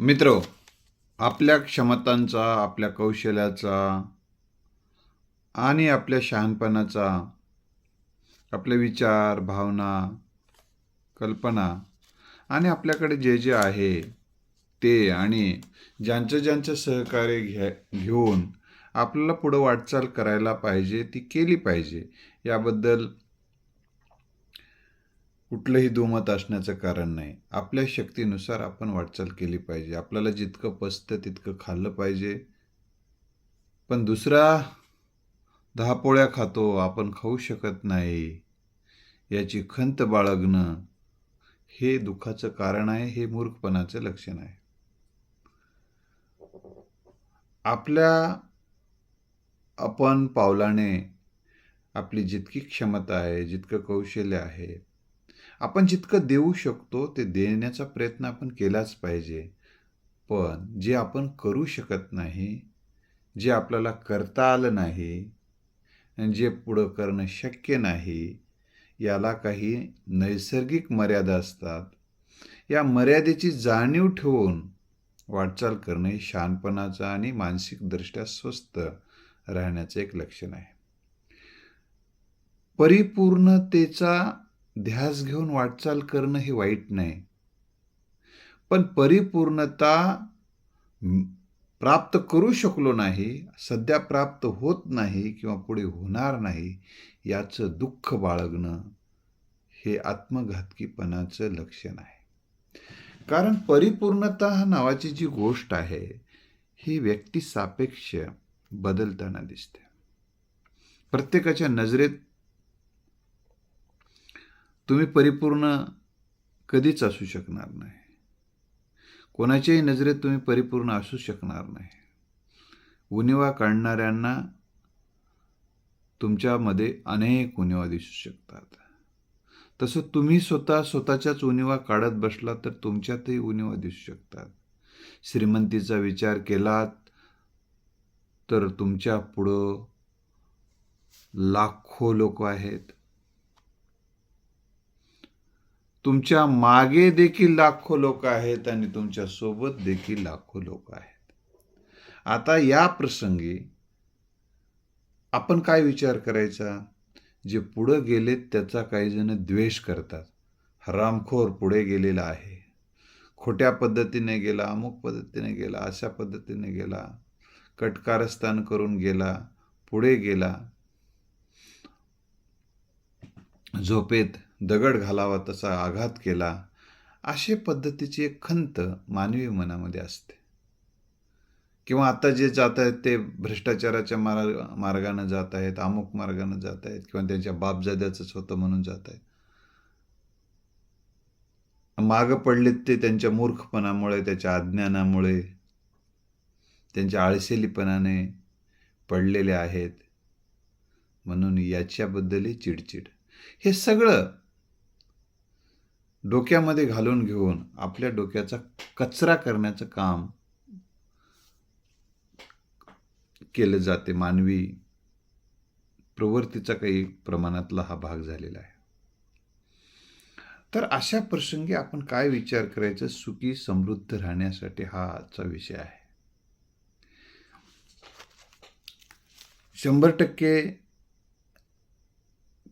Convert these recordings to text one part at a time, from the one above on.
मित्र आपल्या क्षमतांचा आपल्या कौशल्याचा आणि आपल्या शहाणपणाचा आपले विचार भावना कल्पना आणि आपल्याकडे जे जे आहे ते आणि ज्यांचं ज्यांचं सहकार्य घ्या घेऊन आपल्याला पुढं वाटचाल करायला पाहिजे ती केली पाहिजे. याबद्दल कुठलंही दुमत असण्याचं कारण नाही. आपल्या शक्तीनुसार आपण वाटचाल केली पाहिजे. आपल्याला जितकं पचतं तितकं खाल्लं पाहिजे. पण दुसरा दहा पोळ्या खातो आपण खाऊ शकत नाही. याची खंत बाळगणं हे दुःखाचं कारण आहे हे मूर्खपणाचं लक्षण आहे. आपल्या आपण पावलाने आपली जितकी क्षमता आहे जितकं कौशल्य आहे आपण जितकं देऊ शकतो ते देण्याचा प्रयत्न आपण केलाच पाहिजे. पण जे आपण करू शकत नाही जे आपल्याला करता आलं नाही जे पुढं करणं शक्य नाही याला काही नैसर्गिक मर्यादा असतात. या मर्यादेची जाणीव ठेवून वाटचाल करणे हे शहाणपणाचं आणि मानसिकदृष्ट्या स्वस्थ राहण्याचं एक लक्षण आहे. परिपूर्णतेचा ध्यास घेऊन वाटचाल करणं हे वाईट नाही. पण परिपूर्णता प्राप्त करू शकलो नाही सध्या प्राप्त होत नाही किंवा पुढे होणार नाही याचं दुःख बाळगणं हे आत्मघातकीपणाचं लक्षण आहे. कारण परिपूर्णता हा नावाची जी गोष्ट आहे ही व्यक्ती सापेक्ष बदलताना दिसते. प्रत्येकाच्या नजरेत तुम्ही परिपूर्ण कधीच असू शकणार नाही. कोणाच्याही नजरेत तुम्ही परिपूर्ण असू शकणार नाही. उणिवा काढणाऱ्यांना तुमच्यामध्ये अनेक उणिवा दिसू शकतात. तसं तुम्ही स्वतः स्वतःच्याच उणिवा काढत बसला तर तुमच्यातही उणिवा दिसू शकतात. श्रीमंतीचा विचार केलात तर तुमच्या पुढं लाखो लोक आहेत. तुमच्या मागे देखील लाखो लोक आहेत आणि तुमच्यासोबत देखील लाखो लोक आहेत. आता या प्रसंगी आपण काय विचार करायचा? जे पुढं गेलेत त्याचा काही जण द्वेष करतात. हरामखोर पुढे गेलेला आहे. खोट्या पद्धतीने गेला अमुक पद्धतीने गेला अशा पद्धतीने गेला कटकारस्थान करून गेला पुढे गेला. झोपेत दगड घालावा तसा आघात केला अशा पद्धतीची एक खंत मानवी मनामध्ये असते. किंवा आता जे जात आहेत ते भ्रष्टाचाराच्या मार्ग मार्गानं जात आहेत अमुक मार्गानं जात आहेत किंवा त्यांच्या बापजाद्याचंच होतं म्हणून जात आहेत. मागं पडलेत ते त्यांच्या मूर्खपणामुळे त्याच्या अज्ञानामुळे त्यांच्या आळसेलीपणाने पडलेले आहेत. म्हणून याच्याबद्दलही चिडचिड. हे सगळं डोक्यामध्ये घालून घेऊन आपल्या डोक्याचा कचरा करण्याचं काम केलं जाते. मानवी प्रवृत्तीचा काही प्रमाणातला हा भाग झालेला आहे. तर अशा प्रसंगी आपण काय विचार करायचं? सुखी समृद्ध राहण्यासाठी हा आजचा विषय आहे. शंभर टक्के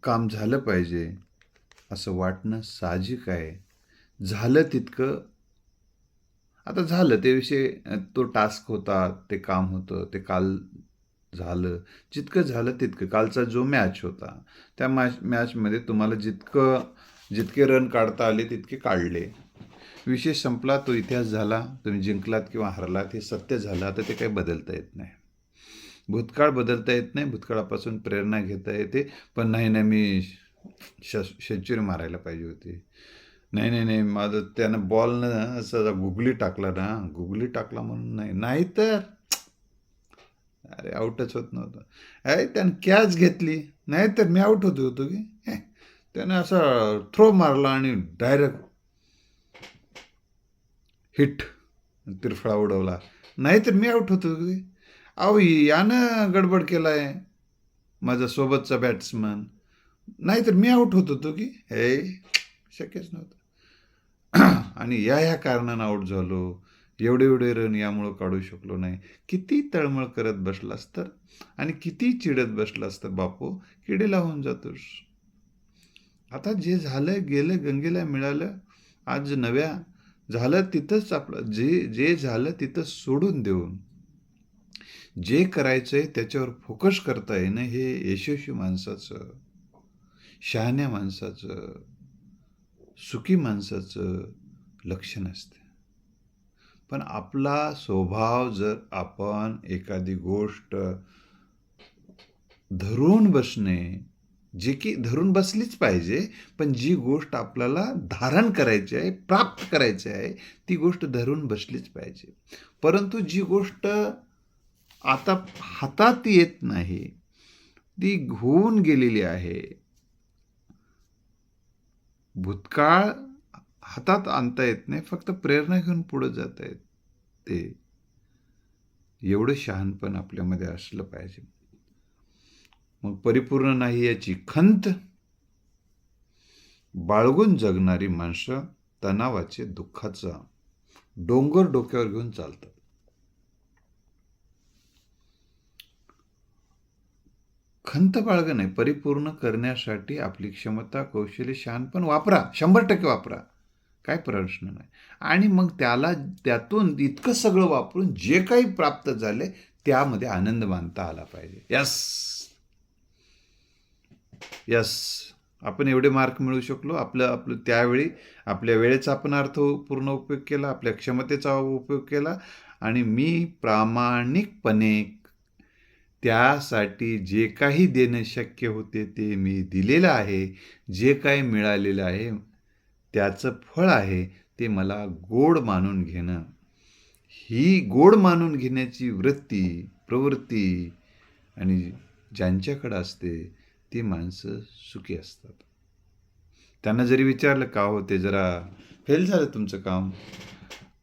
काम झालं पाहिजे. असं वाटणं साहजिक आहे. झालं तितकं. आता झालं ते विषय तो टास्क होता ते काम होतं ते काल झालं. जितकं झालं तितकं. कालचा जो मॅच होता त्या मॅच मॅचमध्ये तुम्हाला जितकं जितके रन काढता आले तितके काढले. विषय संपला तो इतिहास झाला तुम्ही जिंकलात किंवा हरलात हे सत्य झालं. आता ते काही बदलता येत नाही. भूतकाळ बदलता येत नाही. भूतकाळापासून प्रेरणा घेता येते. पण नाही नाही मी श मारायला पाहिजे होती. नाही नाही नाही माझं त्यानं बॉलनं असं गुगली टाकला ना गुगली टाकला म्हणून नाही. नाही तर अरे आऊटच होत नव्हतं. अरे त्यानं कॅच घेतली. नाही तर मी आऊट होतो होतो की? त्यानं असा थ्रो मारला आणि डायरेक्ट हिट तिरफळा उडवला. नाही तर मी आऊट होतो की? अहो यानं गडबड केला आहे माझा सोबतचा बॅट्समन नाहीतर मी आऊट होत होतो की हे शक्यच नव्हतं. आणि या ह्या कारणानं आऊट झालो. एवढे एवढे रन यामुळं काढू शकलो नाही. किती तळमळ करत बसलास तर? आणि किती चिडत बसलास तर बापू? किडेला होऊन जातोस. आता जे झालं गेलं गंगेला मिळालं आज नव्या झालं तिथंच आपलं जे जे झालं तिथं सोडून देऊन जे करायचंय त्याच्यावर फोकस करता येणं हे यशस्वी माणसाचं शहाण्या माणसाचं सुखी माणसाचं लक्षण असते. पण आपला स्वभाव जर आपण एखादी गोष्ट धरून बसणे जे की धरून बसलीच पाहिजे पण जी गोष्ट आपल्याला धारण करायची आहे प्राप्त करायची आहे ती गोष्ट धरून बसलीच पाहिजे. परंतु जी गोष्ट आता हातात येत नाही ती होऊन गेलेली आहे भूतकाळ हातात आणता येत नाही फक्त प्रेरणा घेऊन पुढे जाता येत ते. एवढं शहाणपण आपल्यामध्ये असलं पाहिजे. मग परिपूर्ण नाही याची खंत. बाळगून जगणारी माणसं तणावाचे दुःखाचा डोंगर डोक्यावर घेऊन चालतात. खंत बाळगणे नाही परिपूर्ण करण्यासाठी आपली क्षमता कौशल्य शहाणपण वापरा. शंभर टक्के वापरा. काय प्रश्न नाही. आणि मग त्याला त्यातून इतकं सगळं वापरून जे काही प्राप्त झाले त्यामध्ये आनंद मानता आला पाहिजे. यस. यस. आपण एवढे मार्क मिळू शकलो. आपलं आपलं त्यावेळी आपल्या वेळेचा आपण अर्थ पूर्ण उपयोग केला आपल्या क्षमतेचा उपयोग केला. आणि मी प्रामाणिकपणे त्यासाठी जे काही देणं शक्य होते ते मी दिलेलं आहे. जे काही मिळालेलं आहे त्याचं फळ आहे ते मला गोड मानून घेणं. ही गोड मानून घेण्याची वृत्ती प्रवृत्ती आणि ज्यांच्याकडं असते ती माणसं सुखी असतात. त्यांना जरी विचारलं का होते जरा फेल झालं तुमचं काम?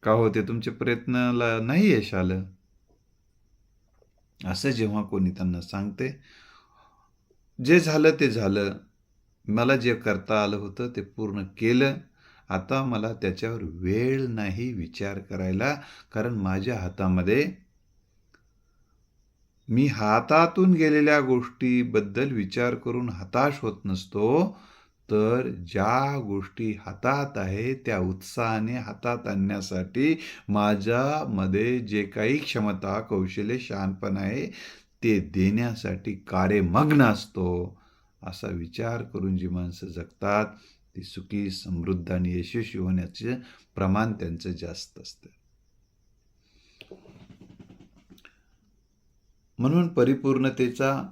का होते तुमच्या प्रयत्नाला नाही यश आलं? असं जेव्हा कोणी त्यांना सांगते जे झालं ते झालं. मला जे करता आलं होतं ते पूर्ण केलं. आता मला त्याच्यावर वेळ नाही विचार करायला कारण माझ्या हातामध्ये मी हातातून गेलेल्या गोष्टीबद्दल विचार करून हताश होत नसतो. तर ज्या गोष्टी हातात आहे त्या उत्साहाने हातात आणण्यासाठी माझ्यामध्ये जे काही क्षमता कौशल्य शहाणपण आहे ते देण्यासाठी कार्यमग्न असतो असा विचार करून जी माणसं जगतात ती सुखी समृद्ध आणि यशस्वी होण्याचे प्रमाण त्यांचं जास्त असतं. म्हणून परिपूर्णतेचा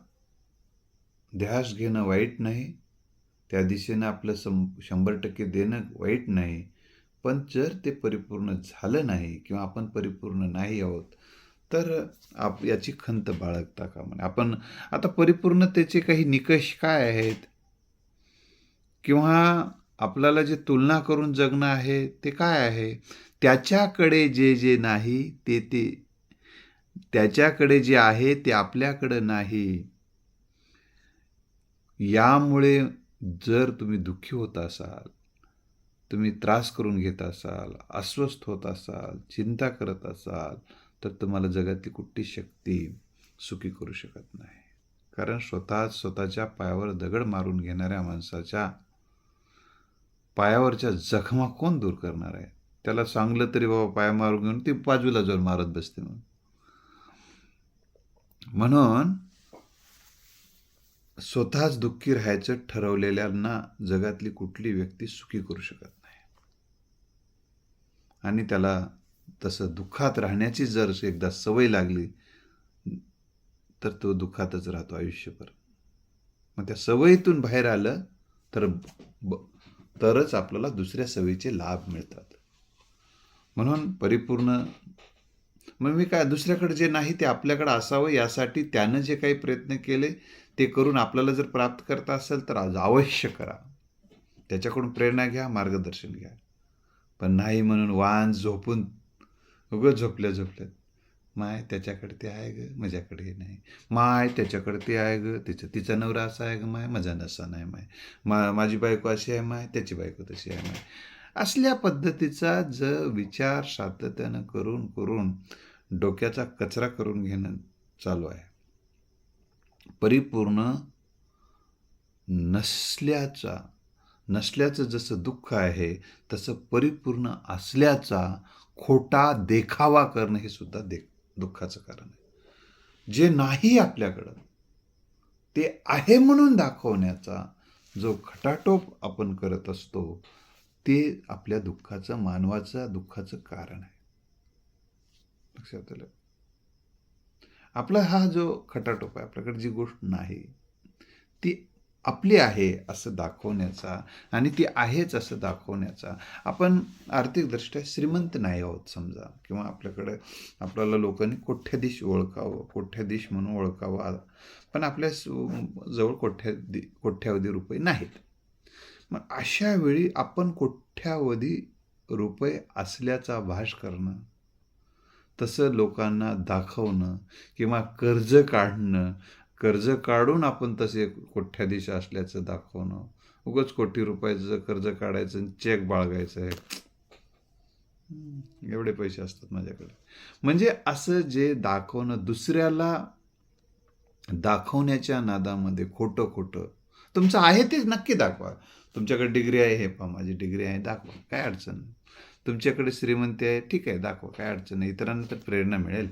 ध्यास घेणं वाईट नाही. त्या दिशेनं आपलं सं शंभर टक्के देणं वाईट नाही. पण जर ते परिपूर्ण झालं नाही किंवा आपण परिपूर्ण नाही आहोत तर आप याची खंत बाळगता का म्हणे आपण आता परिपूर्णतेचे काही निकष काय आहेत? किंवा आपल्याला जे तुलना करून जगणं आहे ते काय आहे? त्याच्याकडे जे जे नाही ते ते त्याच्याकडे जे आहे ते आपल्याकडं नाही. यामुळे जर तुम्ही दुःखी होत असाल तुम्ही त्रास करून घेत असाल अस्वस्थ होत असाल चिंता करत असाल तर तुम्हाला जगातली कुठली शक्ती सुखी करू शकत नाही. कारण स्वतः स्वतःच्या पायावर दगड मारून घेणाऱ्या माणसाच्या पायावरच्या जखमा कोण दूर करणार आहे? त्याला सांगलं तरी बाबा पाय मारून घेऊन ती बाजूला जाऊन मारत बसते म्हणून. स्वतःच दुःखी राहायचं ठरवलेल्यांना जगातली कुठली व्यक्ती सुखी करू शकत नाही. आणि त्याला तसं दुःखात राहण्याची जर एकदा सवय लागली तर तो दुःखातच राहतो आयुष्यभर. मग त्या सवयीतून बाहेर आलं तर ब तरच आपल्याला दुसऱ्या सवयीचे लाभ मिळतात. म्हणून परिपूर्ण मग मी काय दुसऱ्याकडे जे नाही ते आपल्याकडे असावं यासाठी त्यानं जे काही प्रयत्न केले ते करून आपल्याला जर प्राप्त करता असेल तर आज अवश्य करा. त्याच्याकडून प्रेरणा घ्या मार्गदर्शन घ्या. पण नाही म्हणून वाहन झोपून उगं झोपल्या झोपल्यात. माय त्याच्याकडे ते आहे ग माझ्याकडे नाही. माय त्याच्याकडे ते आहे ग तिचं तिचा नवरा असा आहे ग माय माझा नसा नाही माय. मा माझी बायको अशी आहे माय त्याची बायको तशी आहे माय. असल्या पद्धतीचा जर विचार सातत्यानं करून करून डोक्याचा कचरा करून घेणं चालू आहे. परिपूर्ण नसल्याचा नसल्याचं जसं दुःख आहे तसं परिपूर्ण असल्याचा खोटा देखावा करणं हे सुद्धा दे दुःखाचं कारण आहे. जे नाही आपल्याकडं ते आहे म्हणून दाखवण्याचा जो खटाटोप आपण करत असतो ते आपल्या दुःखाचं मानवाचं दुःखाचं कारण आहे. लक्षात आलं? आपला हा जो खटाटोप आहे आपल्याकडे जी गोष्ट नाही ती आपली आहे असं दाखवण्याचा आणि ती आहेच असं दाखवण्याचा आपण आर्थिकदृष्ट्या श्रीमंत नाही आहोत समजा. किंवा आपल्याकडे आपल्याला लोकांनी कोठ्याधीश ओळखावं कोठ्याधीश म्हणून ओळखावं पण आपल्या जवळ कोठ्याधी कोठ्यावधी रुपये नाहीत. मग अशा वेळी आपण कोठ्यावधी रुपये असल्याचा भाष करणं तसं लोकांना दाखवणं किंवा कर्ज काढणं कर्ज काढून आपण तसे कोठ्याधीश असल्याचं दाखवणं. उगाच कोटी रुपयाचं कर्ज काढायचं आणि चेक बाळगायचं आहे. एवढे पैसे असतात माझ्याकडे. म्हणजे असं जे दाखवणं दुसऱ्याला दाखवण्याच्या नादामध्ये खोटं खोटं तुमचं आहे ते नक्की दाखवा. तुमच्याकडे डिग्री आहे हे पहा माझी डिग्री आहे दाखवा. काय अडचण नाही. तुमच्याकडे श्रीमंती आहे ठीक आहे दाखवा काय अडचण नाही. इतरांना तर प्रेरणा मिळेल.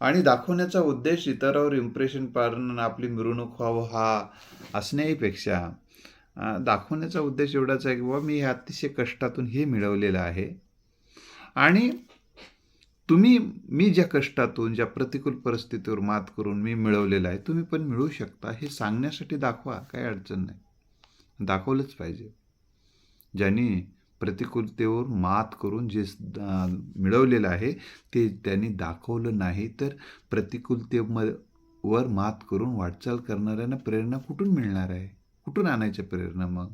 आणि दाखवण्याचा उद्देश इतरावर इम्प्रेशन पाडणं आपली मिरवणूक व्हावं हा असण्याहीपेक्षा दाखवण्याचा उद्देश एवढाच आहे की बाबा मी हे अतिशय कष्टातून हे मिळवलेलं आहे. आणि तुम्ही मी ज्या कष्टातून ज्या प्रतिकूल परिस्थितीवर मात करून मी मिळवलेलं आहे तुम्ही पण मिळवू शकता. हे सांगण्यासाठी दाखवा काही अडचण नाही. दाखवलंच पाहिजे. ज्यांनी प्रतिकूलतेवर मात करून जे मिळवलेलं आहे ते त्यांनी दाखवलं नाही तर प्रतिकूलतेवर मात करून वाटचाल करणाऱ्यांना प्रेरणा कुठून मिळणार आहे? कुठून आणायच्या प्रेरणा मग?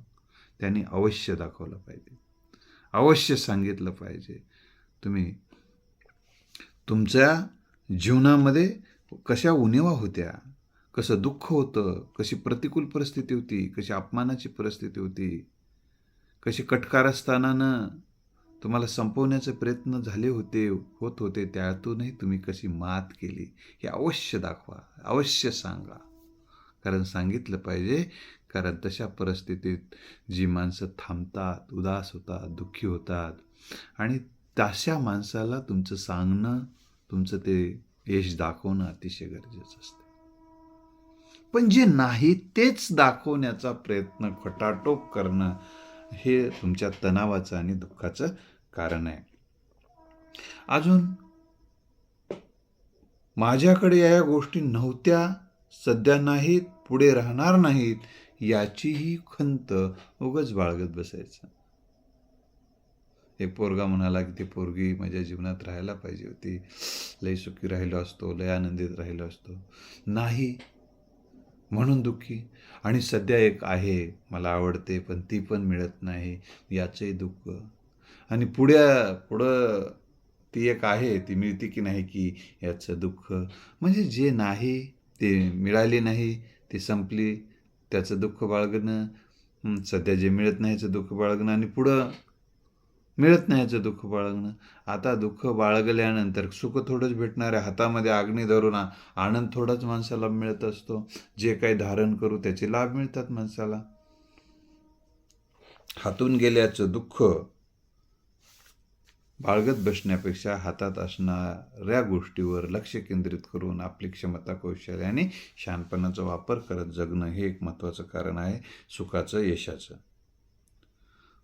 त्यांनी अवश्य दाखवलं पाहिजे. अवश्य सांगितलं पाहिजे. तुम्ही तुमच्या जीवनामध्ये कशा उणेवा होत्या? कसं दुःख होतं? कशी प्रतिकूल परिस्थिती होती? कशी अपमानाची परिस्थिती होती? कशी कटकारस्थानानं तुम्हाला संपवण्याचे प्रयत्न झाले होते होत होते त्यातूनही तुम्ही कशी मात केली हे अवश्य दाखवा अवश्य सांगा. कारण सांगितलं पाहिजे कारण तशा परिस्थितीत जी माणसं थांबतात उदास होतात दुःखी होतात आणि तशा माणसाला तुमचं सांगणं तुमचं ते यश दाखवणं अतिशय गरजेचं असतं. पण जे नाही तेच दाखवण्याचा प्रयत्न खटाटोप करणं हे तुमच्या तणावाचं आणि दुःखाचं कारण आहे. अजून माझ्याकडे या गोष्टी नव्हत्या सध्या नाहीत पुढे राहणार नाहीत याचीही खंत उगच बाळगत बसायचं. एक पोरगा म्हणाला की ती पोरगी माझ्या जीवनात राहायला पाहिजे होती. लय सुखी राहिलो असतो लय आनंदित राहिलो असतो. नाही. म्हणून दुःखी. आणि सध्या एक आहे मला आवडते पण ती पण मिळत नाही याचंही दुःख. आणि पुढ्या पुढं ती एक आहे ती मिळते की नाही की याचं दुःख. म्हणजे जे नाही ते मिळाले नाही ते संपली त्याचं दुःख बाळगणं सध्या जे मिळत नाही याचं दुःख बाळगणं आणि पुढं मिळत नाही याचं दुःख बाळगणं. आता दुःख बाळगल्यानंतर सुख थोडंच भेटणार आहे. हातामध्ये अग्नी धरून आनंद थोडाच माणसाला मिळत असतो. जे काही धारण करू त्याचे लाभ मिळतात माणसाला. हातून गेल्याचं दुःख बाळगत बसण्यापेक्षा हातात असणाऱ्या गोष्टीवर लक्ष केंद्रित करून आपली क्षमता कौशल्य आणि शहाणपणाचा वापर करत जगणं हे एक महत्त्वाचं कारण आहे. सुखाचं यशाचं.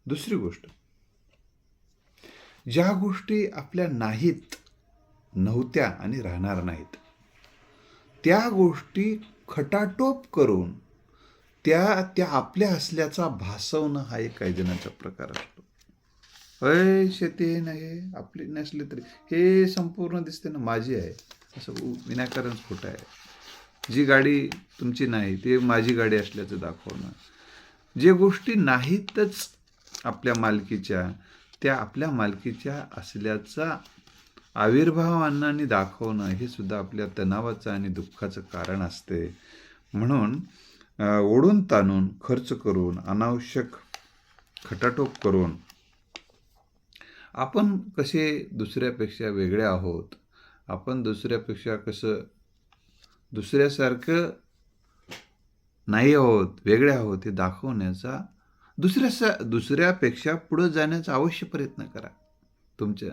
दुसरी गोष्ट. ज्या गोष्टी आपल्या नाहीत नव्हत्या आणि राहणार नाहीत त्या गोष्टी खटाटोप करून त्या त्या आपल्या असल्याचा भासवणं हा एक कायदनाचा प्रकार असतो. अय शेती हे नाही आपली नसली तरी. हे संपूर्ण दिसते ना माझी आहे. असं विनाकारण खोटं आहे. जी गाडी तुमची नाही ते माझी गाडी असल्याचं दाखवणं. जे गोष्टी नाहीतच आपल्या मालकीच्या त्या आपल्या मालकीच्या असल्याचा आविर्भाव अण्णांनी दाखवणं हे सुद्धा आपल्या तणावाचं आणि दुःखाचं कारण असते. म्हणून ओढून ताणून खर्च करून अनावश्यक खटाटोप करून आपण कसे दुसऱ्यापेक्षा वेगळे आहोत? आपण दुसऱ्यापेक्षा कसं दुसऱ्यासारखं नाही आहोत वेगळे आहोत हे दाखवण्याचा दुसऱ्या दुसऱ्यापेक्षा पुढं जाण्याचा अवश्य प्रयत्न करा. तुमच्या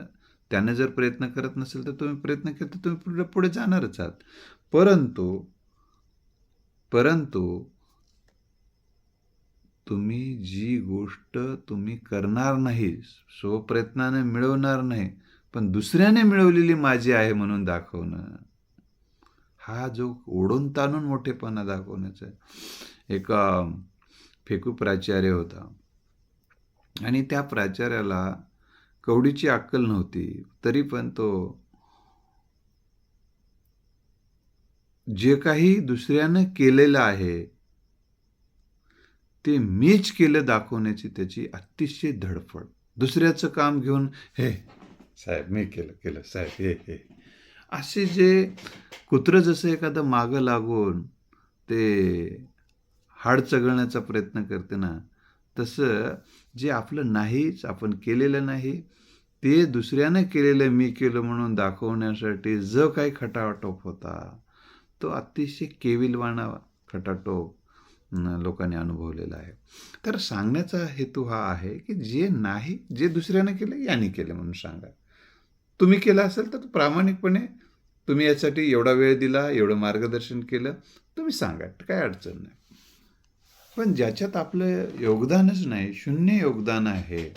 त्याने जर प्रयत्न करत नसेल तर तुम्ही प्रयत्न केला तर तुम्ही पुढे पुढे जाणारच आहात. परंतु परंतु तुम्ही जी गोष्ट तुम्ही करणार नाही स्वप्रयत्नाने मिळवणार नाही पण दुसऱ्याने मिळवलेली माझी आहे म्हणून दाखवणं हा जो ओढून ताणून मोठेपणा दाखवण्याचा एक फेकू प्राचार्य होता. आणि त्या प्राचार्याला कवडीची अक्कल नव्हती. तरी पण तो जे काही दुसऱ्यानं केलेलं आहे ते मीच केलं दाखवण्याची त्याची अतिशय धडपड. दुसऱ्याचं काम घेऊन हे साहेब मी केलं केलं साहेब हे हे. असे जे कुत्रं जसं एखादं मागं लागून ते हाड चघळण्याचा प्रयत्न करते ना तसं जे आपलं नाहीच आपण केलेलं नाही ते दुसऱ्यानं केलेलं मी केलं म्हणून दाखवण्यासाठी जो काही खटाटोप होता तो अतिशय केविलवाणा खटाटोप लोकांनी अनुभवलेला आहे. तर सांगण्याचा हेतू हा आहे की जे नाही जे दुसऱ्यानं केलं याने केलं म्हणून सांगा. तुम्ही केलं असेल तर प्रामाणिकपणे तुम्ही यासाठी एवढा वेळ दिला एवढं मार्गदर्शन केलं तुम्ही सांगा काय अडचण नाही. पण ज्याच्यात आपलं योगदानच नाही शून्य योगदान आहे.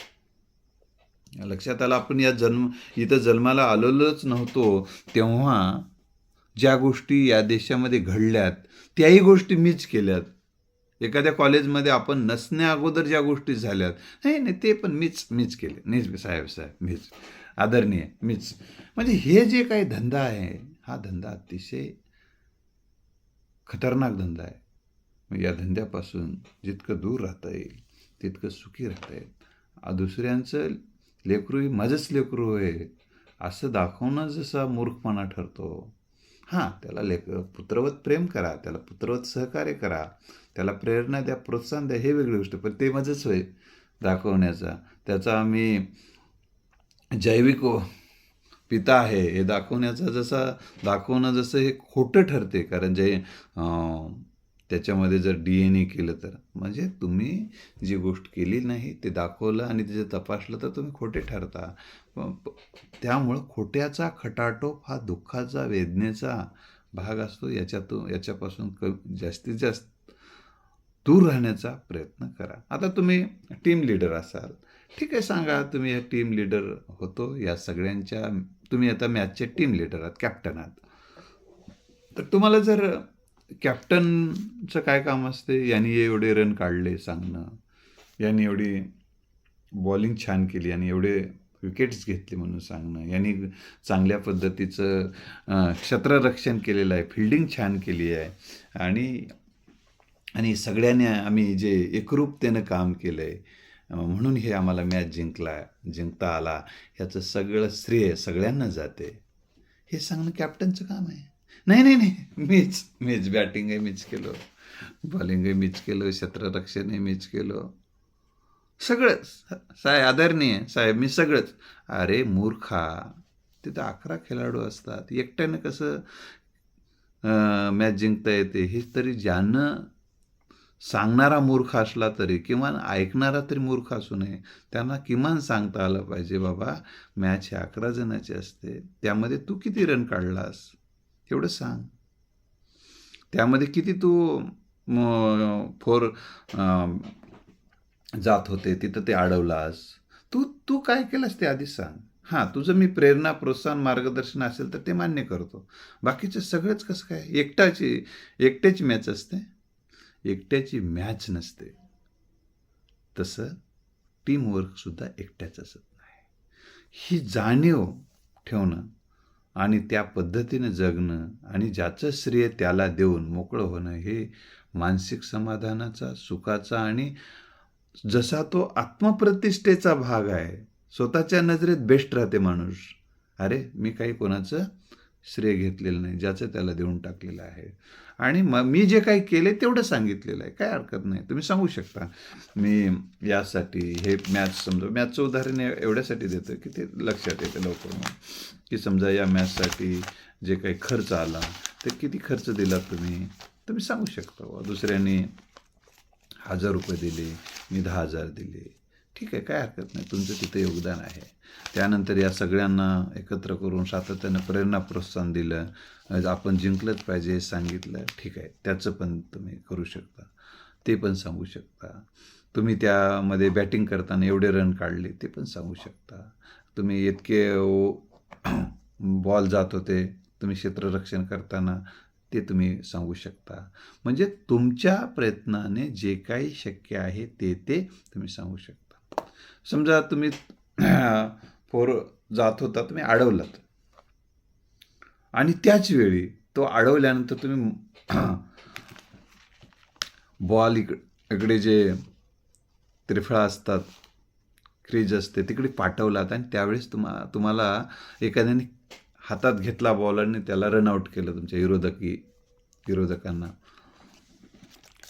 लक्षात आलं आपण या जन्म इथं जन्माला आलेलोच नव्हतो तेव्हा ज्या गोष्टी या देशामध्ये घडल्यात त्याही गोष्टी मीच केल्यात. एखाद्या कॉलेजमध्ये आपण नसण्या अगोदर ज्या गोष्टी झाल्यात नाही नाही ते पण मीच मीच केले. मीच साहेब साहेब मीच. आदरणीय मीच. म्हणजे हे जे काही धंदा आहे हा धंदा अतिशय खतरनाक धंदा आहे. मग या धंद्यापासून जितकं दूर राहता येईल तितकं सुखी राहता येईल. दुसऱ्यांचं लेकरू हे माझंच लेकरू आहे. असं दाखवणं जसा मूर्खपणा ठरतो. हां त्याला लेक पुत्रवत प्रेम करा त्याला पुत्रवत सहकार्य करा त्याला प्रेरणा द्या प्रोत्साहन द्या हे वेगळी गोष्ट. पण ते माझंच होय दाखवण्याचा. त्याचा आम्ही जैविक पिता आहे हे दाखवण्याचा जसा दाखवणं जसं हे खोटं ठरते. कारण जे त्याच्यामध्ये जर डी एन ए केलं तर. म्हणजे तुम्ही जी गोष्ट केली नाही ते दाखवलं आणि ते तपासलं तर तुम्ही खोटे ठरता. त्यामुळं खोट्याचा खटाटोप हा दुःखाचा वेदनेचा भाग असतो. याच्यातून याच्यापासून क जास्तीत जास्त दूर राहण्याचा प्रयत्न करा. आता तुम्ही टीम लीडर असाल. ठीक आहे सांगा तुम्ही या टीम लीडर होतो. या सगळ्यांच्या तुम्ही आता मॅचचे टीम लीडर आहात कॅप्टन आहात. तर तुम्हाला जर कॅप्टनचं काय काम असते? यांनी एवढे रन काढले सांगणं. यांनी एवढी बॉलिंग छान केली. आणि एवढे विकेट्स घेतले म्हणून सांगणं. यांनी चांगल्या पद्धतीचं क्षेत्ररक्षण केलेलं आहे. फिल्डिंग छान केली आहे. आणि आणि सगळ्यांनी आम्ही जे एकरूपतेनं काम केलं आहे म्हणून हे आम्हाला मॅच जिंकला जिंकता आला. ह्याचं सगळं श्रेय सगळ्यांना जाते. हे सांगणं कॅप्टनचं काम आहे. नाही नाही नाही. मीच मीच बॅटिंग मीच केलो. बॉलिंग मीच केलं. क्षेत्ररक्षणही मीच केलो. सगळंच. साहेब आदरणीय साहेब मी सगळंच. अरे मूर्खा. तिथं अकरा खेळाडू असतात. एकट्यानं कसं मॅच जिंकता येते? हे तरी ज्यानं सांगणारा मूर्ख असला तरी किमान ऐकणारा तरी मूर्ख असू नये. त्यांना किमान सांगता आलं पाहिजे बाबा मॅच हे अकरा जणाची असते. त्यामध्ये तू किती रन काढलास? एवढं सांग. त्यामध्ये किती तू फोर जात होते तिथं ते अडवलास. तू तू काय केलंस ते आधी सांग. हां तुझं मी प्रेरणा प्रोत्साहन मार्गदर्शन असेल तर ते मान्य करतो. बाकीचं सगळंच कसं काय? एकटाची एकट्याची मॅच असते. एकट्याची मॅच नसते. तसं टीमवर्कसुद्धा एकट्याच असत नाही. ही जाणीव ठेवणं आणि त्या पद्धतीनं जगणं आणि ज्याचं श्रेय त्याला देऊन मोकळं होणं हे मानसिक समाधानाचा सुखाचा आणि जसा तो आत्मप्रतिष्ठेचा भाग आहे स्वतःच्या नजरेत बेस्ट राहते माणूस. अरे मी काही कोणाचं श्रेय घेतलेलं नाही ज्याचं त्याला देऊन टाकलेलं आहे. आणि मग मी जे काही केले तेवढं सांगितलेलं आहे काय हरकत नाही. तुम्ही सांगू शकता. मी यासाठी हे मॅथ्स समजा मॅथचं उदाहरण एवढ्यासाठी देतं की ते लक्षात येतं लवकर मग. की समजा या मॅथ्ससाठी जे काही खर्च आला ते किती खर्च दिला तुम्ही? तुम्ही सांगू शकता दुसऱ्याने दुसऱ्यांनी हजार रुपये दिले मी दहा हजार दिले. ठीक आहे काय हरकत नाही. तुमचं तिथे योगदान आहे. त्यानंतर या सगळ्यांना एकत्र करून सातत्यानं प्रेरणा प्रोत्साहन दिलं. आपण जिंकलंच पाहिजे हे सांगितलं. ठीक आहे त्याचं पण तुम्ही करू शकता. ते पण सांगू शकता. तुम्ही त्यामध्ये बॅटिंग करताना एवढे रन काढले ते पण सांगू शकता. तुम्ही इतके बॉल जात होते तुम्ही क्षेत्ररक्षण करताना ते तुम्ही सांगू शकता. म्हणजे तुमच्या प्रयत्नाने जे काही शक्य आहे ते ते तुम्ही सांगू शकता. समजा तुम्ही फोर जात होता तुम्ही अडवलात. आणि त्याच वेळी तो अडवल्यानंतर तुम्ही बॉल इक इकडे जे त्रिफळा असतात क्रीज असते तिकडे पाठवलात आणि त्यावेळेस तुम्हा तुम्हाला एखाद्याने हातात घेतला बॉल आणि त्याला रनआउट केलं तुमच्या विरोधकी विरोधकांना.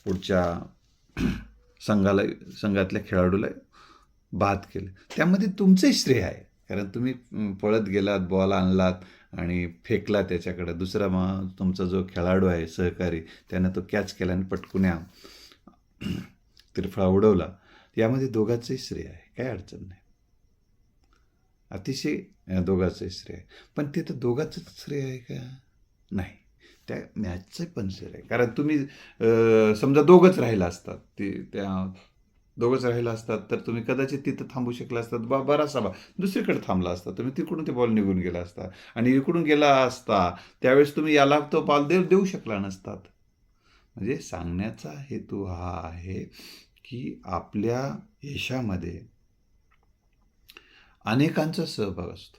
पुढच्या संघाला संघातल्या खेळाडूला बाद केलं. त्यामध्ये तुमचंही श्रेय आहे. कारण तुम्ही पळत गेलात बॉल आणलात आणि फेकला त्याच्याकडे. दुसरा मग तुमचा जो खेळाडू आहे सहकारी त्यानं तो कॅच केला आणि पटकून या त्रिफळा उडवला. यामध्ये दोघांचंही श्रेय आहे. काय अडचण नाही. अतिशय दोघांचंही श्रेय आहे. पण ते तर दोघांचंच श्रेय आहे का? नाही. त्या मॅचचं पण श्रेय आहे. कारण तुम्ही समजा दोघंच राहिला असतात ते त्या दोघंच राहिला असतात तर तुम्ही कदाचित तिथं थांबू शकला असतात बा बरासा बा दुसरीकडे थांबला असता तुम्ही तिकडून ते बॉल निघून गेला असता आणि इकडून गेला असता त्यावेळेस तुम्ही याला तो बॉल देऊ देऊ शकला नसतात. म्हणजे सांगण्याचा हेतू हा आहे की आपल्या यशामध्ये अनेकांचा सहभाग असतो.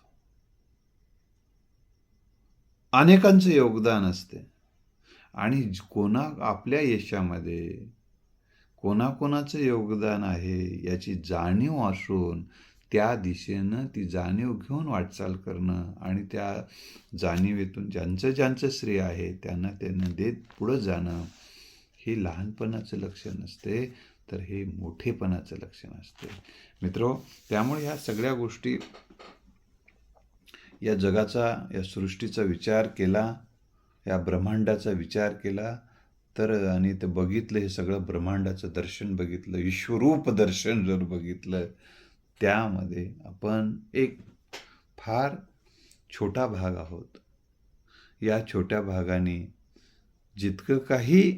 अनेकांचं योगदान असते. आणि कोणा आपल्या यशामध्ये कोणाकोणाचं योगदान आहे याची जाणीव असून त्या दिशेनं ती जाणीव घेऊन वाटचाल करणं आणि त्या जाणीवेतून ज्यांचं ज्यांचं श्रेय आहे त्यांना त्यांना देत पुढं जाणं हे लहानपणाचं लक्षण नसते तर हे मोठेपणाचं लक्षण असते मित्रो त्यामुळे ह्या सगळ्या गोष्टी या जगाचा या सृष्टीचा विचार केला या ब्रह्मांडाचा विचार केला तर आणि ते बघितलं हे सगळं ब्रह्मांडाचं दर्शन बघितलं विश्वरूप दर्शन जर बघितलं त्यामध्ये आपण एक फार छोटा भाग आहोत. या छोट्या भागाने जितकं काही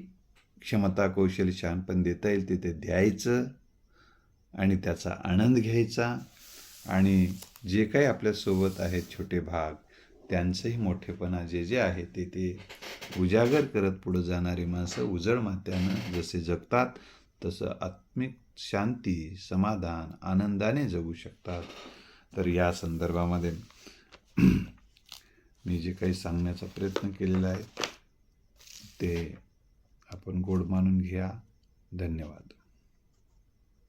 क्षमता कौशल्य शहाणपण देता येईल तिथे द्यायचं आणि त्याचा आनंद घ्यायचा. आणि जे काही आपल्यासोबत आहेत छोटे भाग त्यांचंही मोठेपणा जे जे आहे ते ते उजागर करत पुढं जाणारी माणसं उजळ मात्यानं जसे जगतात तसं आत्मिक शांती समाधान आनंदाने जगू शकतात. तर या संदर्भामध्ये मी जे काही सांगण्याचा प्रयत्न केलेला आहे ते आपण गोड मानून घ्या. धन्यवाद.